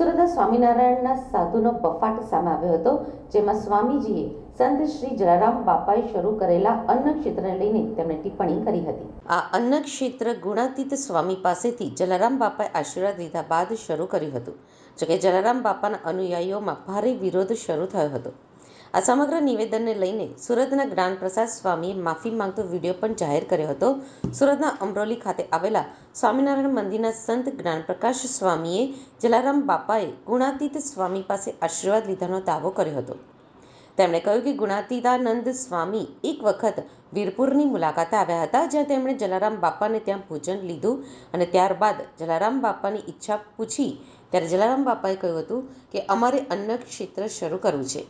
સુરતના સ્વામિનારાયણના સાધુનો બફાટ સામે આવ્યો હતો, જેમાં સ્વામીજીએ સંત શ્રી જલારામ બાપાએ શરૂ કરેલા અન્ન ક્ષેત્રને લઈને તેમણે ટિપ્પણી કરી હતી. આ અન્ન ક્ષેત્ર ગુણાતીત સ્વામી પાસેથી જલારામ બાપાએ આશીર્વાદ લીધા બાદ શરૂ કર્યું હતું. જોકે જલારામ બાપાના અનુયાયીઓમાં ભારે વિરોધ શરૂ થયો હતો. આ સમગ્ર નિવેદનને લઈને સુરતના જ્ઞાન પ્રસાદ સ્વામીએ માફી માંગતો વીડિયો પણ જાહેર કર્યો હતો. સુરતના અમરોલી ખાતે આવેલા સ્વામિનારાયણ મંદિરના સંત જ્ઞાનપ્રકાશ સ્વામીએ જલારામ બાપાએ ગુણાતીત સ્વામી પાસે આશીર્વાદ લીધાનો દાવો કર્યો હતો. તેમણે કહ્યું કે ગુણાતીતાનંદ સ્વામી એક વખત વીરપુરની મુલાકાતે આવ્યા હતા, જ્યાં તેમણે જલારામ બાપાને ત્યાં પૂજન લીધું અને ત્યારબાદ જલારામ બાપાની ઈચ્છા પૂછી, ત્યારે જલારામ બાપાએ કહ્યું હતું કે અમારે અન્ન ક્ષેત્ર શરૂ કરવું છે.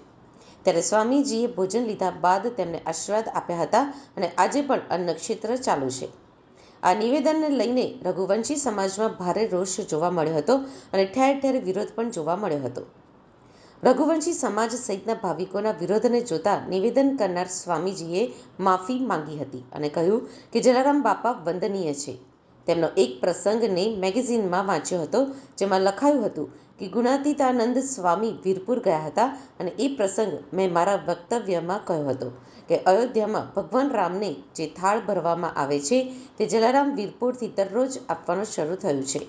ત્યારે સ્વામીજીએ ભોજન લીધા બાદ તેમને આશીર્વાદ આપ્યા હતા અને આજે પણ અન્ન ચાલુ છે. આ નિવેદનને લઈને રઘુવંશી સમાજમાં ભારે રોષ જોવા મળ્યો હતો અને ઠેર ઠેર વિરોધ પણ જોવા મળ્યો હતો. રઘુવંશી સમાજ સહિતના ભાવિકોના વિરોધને જોતા નિવેદન કરનાર સ્વામીજીએ માફી માંગી હતી અને કહ્યું કે જલારામ બાપા વંદનીય છે. તેમનો એક પ્રસંગને મેગેઝિનમાં વાંચ્યો હતો, જેમાં લખાયું હતું કે ગુણાતીતાનંદ સ્વામી વીરપુર ગયા હતા અને એ પ્રસંગ મેં મારા વક્તવ્યમાં કહ્યો હતો કે અયોધ્યામાં ભગવાન રામને જે થાળ ભરવામાં આવે છે તે જલારામ વીરપુરથી દરરોજ આપવાનું શરૂ થયું છે.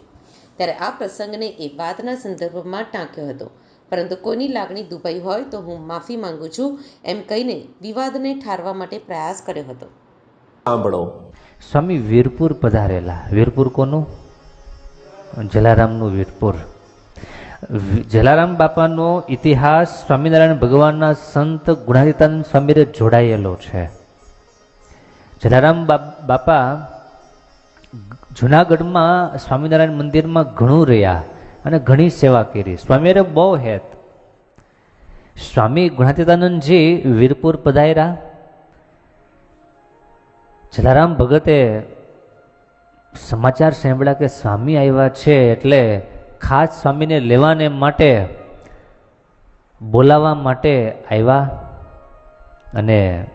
ત્યારે આ પ્રસંગને એ વાતના સંદર્ભમાં ટાંક્યો હતો. પરંતુ કોઈની લાગણી દુભાઈ હોય તો હું માફી માંગુ છું એમ કહીને વિવાદને ઠારવા માટે પ્રયાસ કર્યો હતો. સાંભળો. સ્વામી વીરપુર પધારેલા. વીરપુર કોનું? જલારામનું વીરપુર. જલારામ બાપાનો ઇતિહાસ સ્વામિનારાયણ ભગવાનના સંત ગુણાતીતાનંદ સ્વામીને જોડાયેલો છે. જલારામ બાપા જુનાગઢમાં સ્વામિનારાયણ મંદિરમાં ઘણું રહ્યા અને ઘણી સેવા કરી. સ્વામીએ બહુ હેત. સ્વામી ગુણાતીતાનંદજી વીરપુર પધાર્યા. જલારામ ભગતે સમાચાર સાંભળ્યા કે સ્વામી આવ્યા છે એટલે ખાસ સ્વામીને લેવાને માટે બોલાવવા માટે આવ્યા અને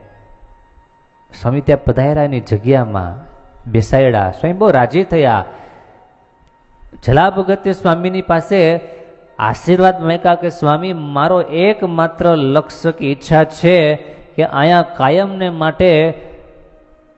સ્વામી ત્યાં પધાર્યાની જગ્યામાં બેસાડ્યા. સ્વામી બહુ રાજી થયા. જલા ભગતે સ્વામીની પાસે આશીર્વાદ માંગ્યા કે, સ્વામી, મારો એકમાત્ર લક્ષ્ય કે ઈચ્છા છે કે અહીંયા કાયમને માટે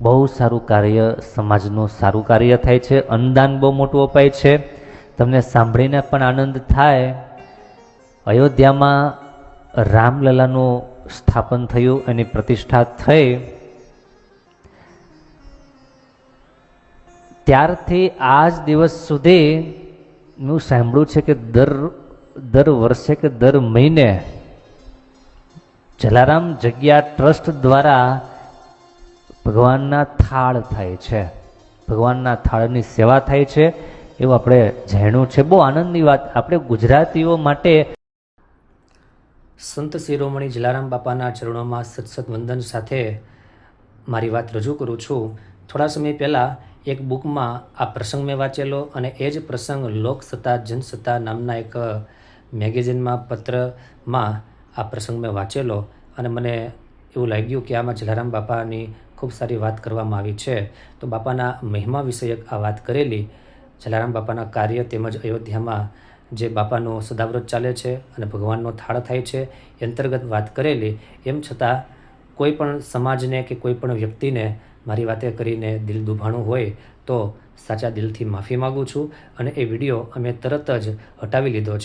બહુ સારું કાર્ય, સમાજનું સારું કાર્ય થાય છે. અન્નદાન બહુ મોટું અપાય છે. તમને સાંભળીને પણ આનંદ થાય. અયોધ્યામાં રામલલાનું સ્થાપન થયું, એની પ્રતિષ્ઠા થઈ. ત્યારથી આજ દિવસ સુધી મેં સાંભળ્યું છે કે દર દર વર્ષે કે દર મહિને જલારામ જગ્યા ટ્રસ્ટ દ્વારા ભગવાનના થાળ થાય છે. ભગવાનના થાળની સેવા થાય છે એવું આપણે જાણ્યું છે. બહુ આનંદની વાત. આપણે ગુજરાતીઓ માટે સંત શિરોમણી જલારામ બાપાના ચરણોમાં સત્સત વંદન સાથે મારી વાત રજૂ કરું છું. થોડા સમય પહેલાં એક બુકમાં આ પ્રસંગ મેં વાંચેલો અને એ જ પ્રસંગ લોકસત્તા જનસત્તા નામના એક મેગેઝિનમાં, પત્રમાં આ પ્રસંગ મેં વાંચેલો અને મને એવું લાગ્યું કે આમાં જલારામ બાપાની ખૂબ સારી વાત કરવામાં આવી છે. તો બાપાના મહિમા વિષયક આ વાત કરેલી. જલારામ બાપાના કાર્ય તેમજ અયોધ્યામાં જે બાપાનો સદાવ્રત ચાલે છે અને ભગવાનનો થાળ થાય છે એ અંતર્ગત વાત કરેલી. એમ છતાં કોઈ પણ સમાજને કે કોઈ પણ વ્યક્તિને મારી વાતે કરીને દિલ દુભાણું હોય તો સાચા દિલથી માફી માગું છું અને એ વીડિયો અમે તરત જ હટાવી લીધો છે.